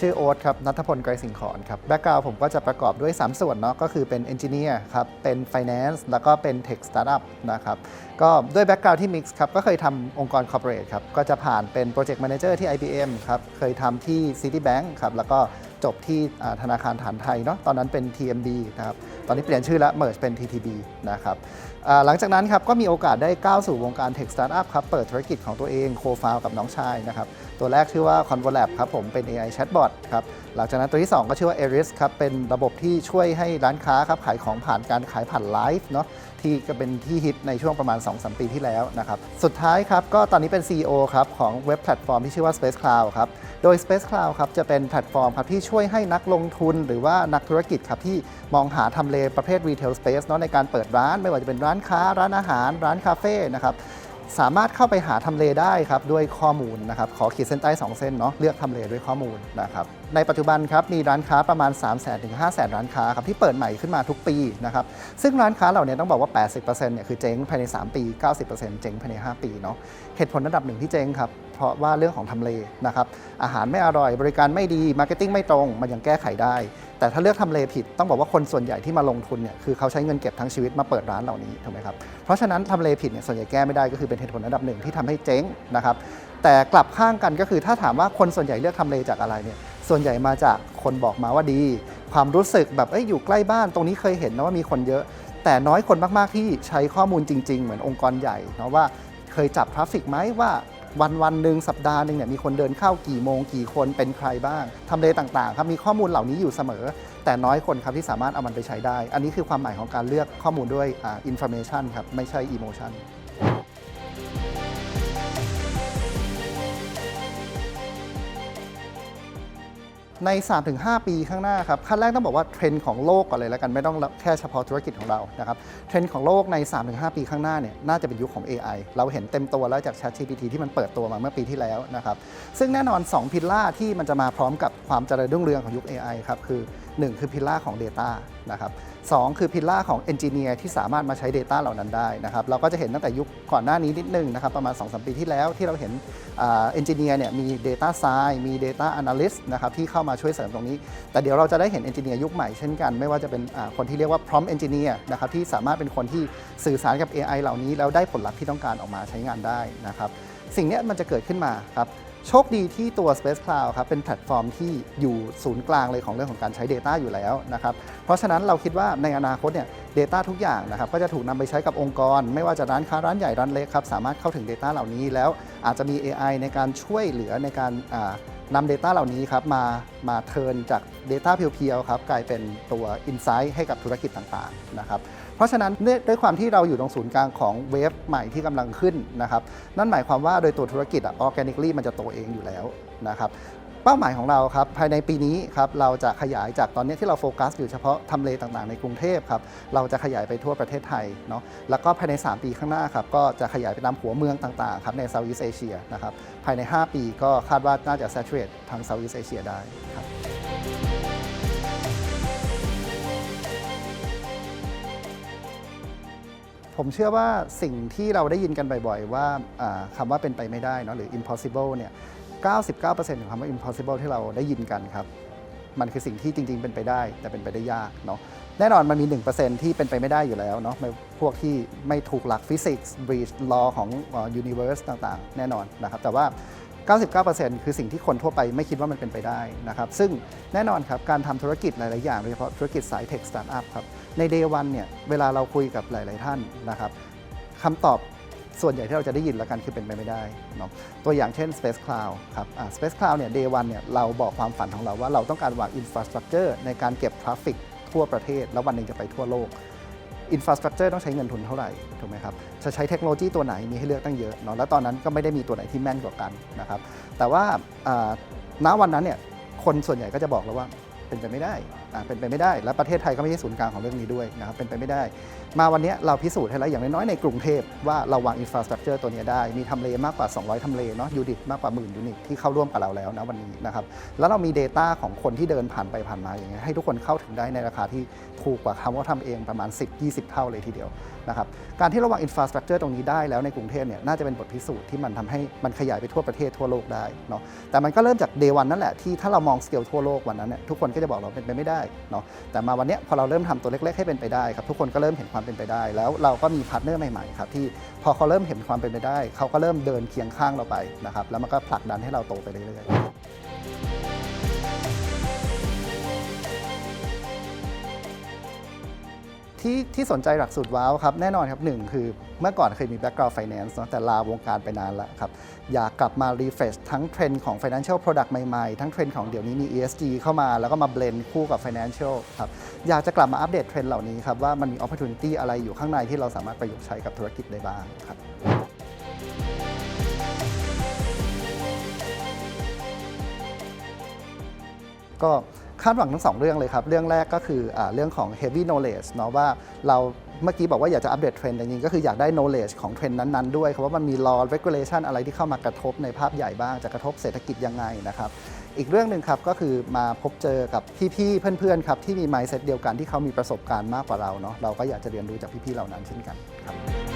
ชื่อโอ๊ตครับนัทพลไกรสิงขอนครับแบ็กกราวผมก็จะประกอบด้วย 3 ส่วนเนาะก็คือเป็นเอนจิเนียร์ครับเป็นไฟแนนซ์แล้วก็เป็นเทคสตาร์ทอัพนะครับก็ด้วยแบ็กกราวที่มิกซ์ครับก็เคยทำองค์กรคอร์เปอเรทครับก็จะผ่านเป็นโปรเจกต์แมเนเจอร์ที่ IBM ครับเคยทำที่ Citibank ครับแล้วก็ จบที่ธนาคารฐานไทยเนาะตอนนั้นเป็น TMB นะครับตอนนี้เปลี่ยนชื่อแล้ว merge เป็น TTB นะครับหลังจากนั้นครับก็มีโอกาสได้ก้าวสู่วงการ Tech Startup ครับเปิดธุรกิจของตัวเองโคฟาวกับน้องชายนะครับตัวแรกชื่อว่า Convolab ครับผมเป็น AI Chatbot ครับหลังจากนั้นตัวที่ 2 ก็ชื่อว่า Eris ครับเป็นระบบที่ช่วยให้ร้านค้าครับขายของผ่านการขายผ่านไลฟ์เนาะที่ก็เป็นที่ฮิตในช่วงประมาณ 2-3 ปีที่แล้วนะครับสุดท้ายครับก็ตอนนี้เป็น CEO ครับของเว็บแพลตฟอร์มที่ชื่อว่า Space Cloud ครับโดย Space Cloud ครับจะเป็นแพลตฟอร์มครับที่ช่วยช่วยให้นักลงทุนหรือว่านักธุรกิจครับที่มองหาทำเลประเภทรีเทลสเปซเนาะในการเปิดร้าน ไม่ว่าจะเป็นร้านค้าร้านอาหาร ร้านคาเฟ่นะครับ สามารถเข้าไปหาทำเลได้ครับด้วยข้อมูลนะครับขอขีดเส้นใต้ 2 เส้นเนาะเลือกทำเลด้วยข้อมูลนะครับในปัจจุบันครับมีร้านค้าประมาณ 3 0 0 0 0 0ถึง5 0 0 0 0 ร้านค้าครับที่เปิดใหม่ขึ้นมาทุกปีนะครับซึ่งร้านค้าเหล่านี้ต้องบอกว่า 80%เนี่ยคือเจ๊งภายใน 3 ปี 90%เจ๊งภายใน 5 ปีเนาะเหตุผลระดับหนึ่งที่เจ๊งครับเพราะว่าเรื่องของทำเลนะครับอาหารไม่อร่อยบริการไม่ดีมาร์เก็ตติ้งไม่ตรง มันยังแก้ไขได้แต่ถ้าเลือกทำเลผิดต้องบอกว่าคนส่วนใหญ่ที่มาลงทุนเนี่ยคือเขาใช้เงินเก็บทั้งชีวิตมาเปิดร้านเหล่านี้ถูกไหมครับเพราะฉะนั้นทำเลผิดเนี่ยส่วนใหญ่แก้ไม่ได้ก็คือเป็นเหตุผลอันดับหนึ่งที่ทำให้เจ๊งนะครับแต่กลับข้างกันก็คือถ้าถามว่าคนส่วนใหญ่เลือกทำเลจากอะไรเนี่ยส่วนใหญ่มาจากคนบอกมาว่าดี ความรู้สึกแบบเอ้ยอยู่ใกล้บ้านตรงนี้เคยเห็นนะว่ามีคนเยอะ แต่น้อยคนมากๆที่ใช้ข้อมูลจริง ๆ เหมือนองค์กรใหญ่เนาะว่าเคยจับทราฟฟิกไหมว่า วันวันหนึ่งสัปดาห์หนึ่งเนี่ยมีคนเดินเข้ากี่โมงกี่คนเป็นใครบ้างทำเลต่างๆครับมีข้อมูลเหล่านี้อยู่เสมอ แต่น้อยคนครับที่สามารถเอามันไปใช้ได้ อันนี้คือความหมายของการเลือกข้อมูลด้วยอ่า information ครับไม่ใช่อีโมชัน ใน 3-5 ปีข้างหน้าครับขั้นแรกต้องบอกว่าเทรนด์ของโลกก่อนเลยแล้วกันไม่ต้องแค่เฉพาะธุรกิจของเรานะครับเทรนด์ของโลกใน 3-5 ปีข้างหน้าเนี่ยน่าจะเป็นยุคของ AI เราเห็นเต็มตัวแล้วจาก ChatGPT ที่มันเปิดตัวมาเมื่อปีที่แล้วนะครับซึ่งแน่นอน 2 พิลล่าที่มันจะมาพร้อมกับความเจริญรุ่งเรืองของยุค AI ครับคือ 1 คือพิลล่าของ Data นะครับสองคือพิลล่าของ Engineer ที่สามารถมาใช้ Data เหล่านั้นได้นะครับเราก็จะเห็นตั้งแต่ยุคก่อนหน้านี้นิดนึงนะครับประมาณ 2-3 ปีที่แล้วที่เราเห็นเอนจิเนียร์เนี่ยมี Data Science มี Data Analyst นะครับที่เข้ามาช่วยเสริมตรงนี้ แต่เดี๋ยวเราจะได้เห็น Engineer ยุคใหม่เช่นกัน ไม่ว่าจะเป็นคนที่เรียกว่า Prompt Engineer นะครับที่สามารถเป็นคนที่สื่อสารกับ AI เหล่านี้แล้วได้ผลลัพธ์ที่ต้องการออกมาใช้งานได้นะครับสิ่งนี้มันจะเกิดขึ้นมาครับ โชคดีที่ตัว Space Cloud ครับเป็นแพลตฟอร์มที่อยู่ศูนย์กลางเลยของเรื่องของการใช้ Data อยู่แล้วนะครับเพราะฉะนั้นเราคิดว่าในอนาคตเนี่ย Data ทุกอย่างนะครับก็จะถูกนำไปใช้กับองค์กร ไม่ว่าจะร้านค้าร้านใหญ่ร้านเล็กครับสามารถเข้าถึง Data เหล่านี้แล้วอาจจะมี AI ในการช่วยเหลือในการ นำ Data เหล่านี้ครับมามาเทินจาก Data เพียวๆครับกลายเป็นตัว Insight ให้กับธุรกิจต่างๆนะครับเพราะฉะนั้นด้วยด้วยความที่เราอยู่ตรงศูนย์กลางของเวฟใหม่ที่กำลังขึ้นนะครับนั่นหมายความว่าโดยตัวธุรกิจอะออร์แกนิคลีมันจะโตเองอยู่แล้วนะครับ เป้าหมายของเราครับภายในปีนี้ครับเราจะขยายจากตอนนี้ที่เราโฟกัส อยู่เฉพาะทำเลต่างๆในกรุงเทพครับเราจะขยายไปทั่วประเทศไทยเนาะแล้วก็ภายใน 3 ปีข้างหน้าครับก็จะขยายไปตามหัวเมืองต่างๆครับใน Southeast Asia นะครับภายใน 5 ปีก็คาดว่าน่าจะ saturate ทาง Southeast Asia ได้ครับผมเชื่อว่าสิ่งที่เราได้ยินกันบ่อยๆ ว่าคำว่าเป็นไปไม่ได้เนอะหรือ impossible เนี่ย 99%ของคำว่า impossible ที่เราได้ยินกันครับ มันคือสิ่งที่จริง ๆ เป็นไปได้ แต่เป็นไปได้ยากเนาะแน่นอนมันมี 1%ที่เป็นไปไม่ได้อยู่แล้วเนาะพวกที่ไม่ถูกหลักฟิสิกส์ breach law ของอ่อ universe ต่างๆ แน่นอนนะครับ แต่ว่า 99%คือสิ่งที่คนทั่วไปไม่คิดว่ามันเป็นไปได้นะครับ ซึ่งแน่นอนครับ การทำธุรกิจหลาย ๆ อย่างโดยเฉพาะธุรกิจสาย tech startup ครับ ใน day one เนี่ย เวลาเราคุยกับหลาย ๆ ท่านนะครับคำตอบ ส่วนใหญ่ที่เราจะได้ยินแล้วกันคือเป็นไปไม่ได้เนาะตัวอย่างเช่น Space Cloud ครับอ่า Space Cloud เนี่ย day one เนี่ยเราบอกความฝันของเราว่าเราต้องการวาง infrastructure ในการเก็บทราฟฟิกทั่วประเทศ แล้ววันหนึ่งจะไปทั่วโลกอินฟราสตรักเจอร์ต้องใช้เงินทุนเท่าไหร่ ถูกไหมครับ จะใช้เทคโนโลยีตัวไหนมีให้เลือกตั้งเยอะเนาะ แล้วตอนนั้นก็ไม่ได้มีตัวไหนที่แม่นกว่ากันนะครับ แต่ว่าณวันนั้นเนี่ย คนส่วนใหญ่ก็จะบอกแล้วว่าเป็นไปไม่ได้ เป็นไปไม่ได้ และประเทศไทยก็ไม่ใช่ศูนย์กลางของเรื่องนี้ด้วยนะครับเป็นไปไม่ได้ มาวันนี้เราพิสูจน์ให้แล้วอย่างน้อยๆในกรุงเทพว่าเราวางอินฟราสตรักเจอร์ตัวนี้ได้ มีทำเลมากกว่า 200ทำเลเนาะยูนิตมากกว่าหมื่นยูนิตที่เข้าร่วมกับเราแล้วนะวันนี้นะครับแล้วเรามี Data ของคนที่เดินผ่านไปผ่านมาอย่างเงี้ยให้ทุกคนเข้าถึงได้ในราคาที่ถูกกว่าคำว่าทำเองประมาณ 10-20 เท่าเลยทีเดียวนะครับการที่เราวางอินฟราสตรักเจอร์ตรงนี้ได้แล้วในกรุงเทพเนี่ยน่าจะเป็นบทพิสูจน์ที่มันทำให้มันขยายไปทั่วประเทศทั่วโลกได้เนาะแต่มันก็เริ่มจากเดวันนั่นแหละที่ถ้าเรามองสเกลทั่วโลกวันนั้นเนี่ยทุกคนก็จะบอกเราเป็นไปไม่ได้เนาะแต่มาวันนี้พอเราเริ่มทำตัวเล็กๆให้เป็นไปได้ครับทุกคนก็เริ่มเห็นความเป็นไปได้ แล้วเราก็มีพาร์ทเนอร์ใหม่ๆครับที่พอเขาเริ่มเห็นความเป็นไปได้ เขาก็เริ่มเดินเคียงข้างเราไปนะครับแล้วมันก็ผลักดันให้เราโตไปเรื่อยๆ ที่ที่สนใจหลักสูตรว้าวครับแน่นอนครับหนึ่งคือเมื่อก่อนเคยมี background finance เนอะแต่ลาวงการไปนานแล้วครับ อยากกลับมา refresh ทั้งเทรนด์ของ financial product ใหม่ๆ ทั้งเทรนด์ของเดี๋ยวนี้มี ESG เข้ามาแล้วก็มา blend คู่กับ financial ครับ อยากจะกลับมาอัปเดตเทรนด์เหล่านี้ครับ ว่ามันมี opportunity อะไรอยู่ข้างในที่เราสามารถประยุกต์ใช้กับธุรกิจได้บ้างครับก็ คาดหวังทั้งสองเรื่องเลยครับ เรื่องแรกก็คืออเรื่องของ heavy knowledge เนาะว่าเราเมื่อกี้บอกว่าอยากจะอัปเดตเทรนด์จริงๆก็คืออยากได้ knowledge ของเทรนด์นั้นๆด้วยครับว่ามันมี law regulation อะไรที่เข้ามากระทบในภาพใหญ่บ้าง จะกระทบเศรษฐกิจยังไงนะครับอีกเรื่องหนึ่งครับก็คือมาพบเจอกับพี่ๆเพื่อนๆครับที่มี mindset เดียวกันที่เขามีประสบการณ์มากกว่าเราเนาะเราก็อยากจะเรียนรู้จากพี่ๆเหล่านั้นเช่นกันครับ